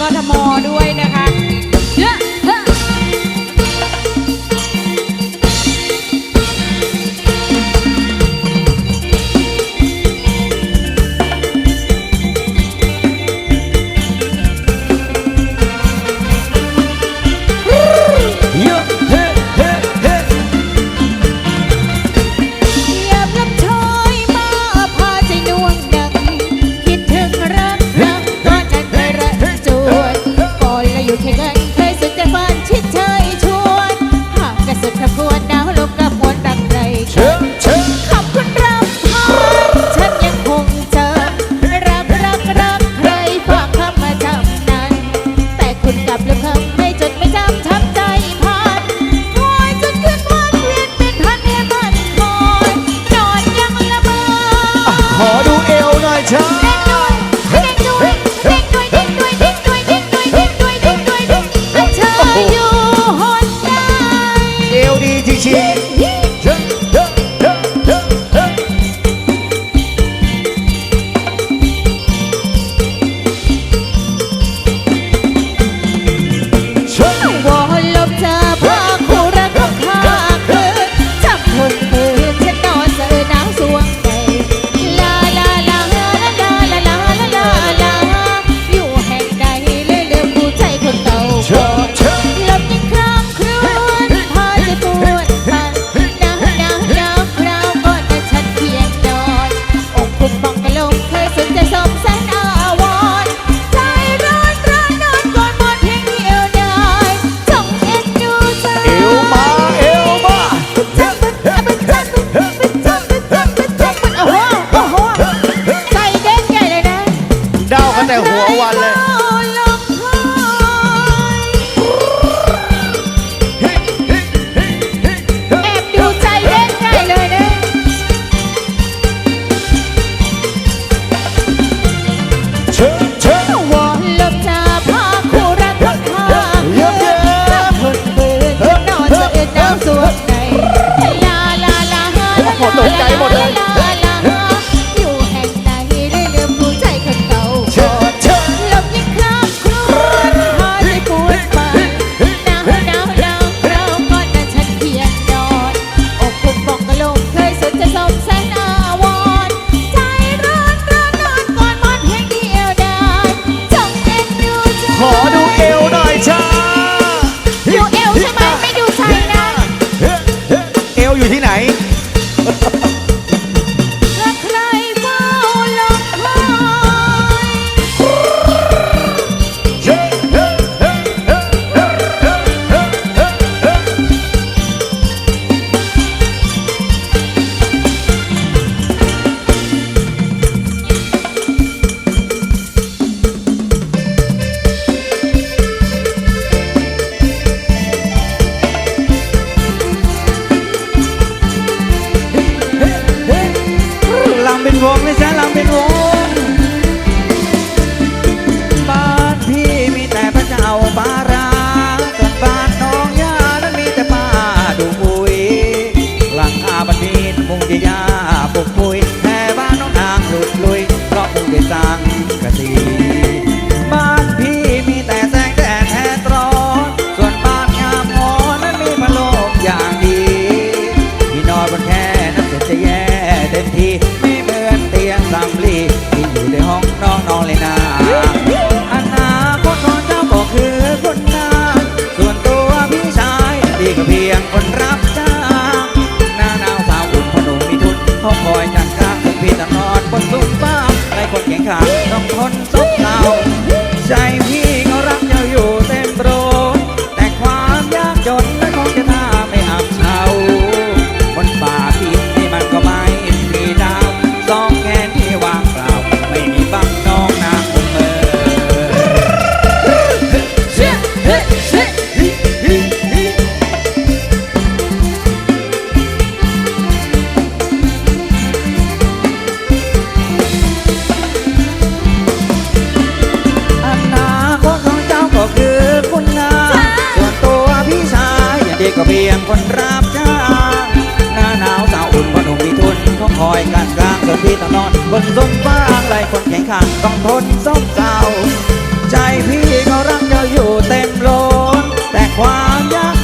กทมด้วยนะคะ ha ha ha ีไม่เหมือนเตียงสามลีที่อยู่ในห้องน้องนอนเลยนะอนาคตของเจ้าก็คือคนงานส่วนตัวพี่ชายที่ก็เพียงคนรับจ้างหน้าหนาวสาวอุ่นพนุมมีทุนห้องคอยจัดการพี่จะนอนบนสุ้มฟ้าในคนแข็งขาต้องทนซบเซา ก็เพียงคนรับจ้างหน้าหนาวสาวอุ่นพนุ่มมีทุนเขาคอยกันกลางเกิดพี่ตลอนบนส้มฟ้างหลาคนแข็งขังต้องทนส้มเศร้า ใจพี่ก็รักเธออยู่เต็มโลนแต่ความยาก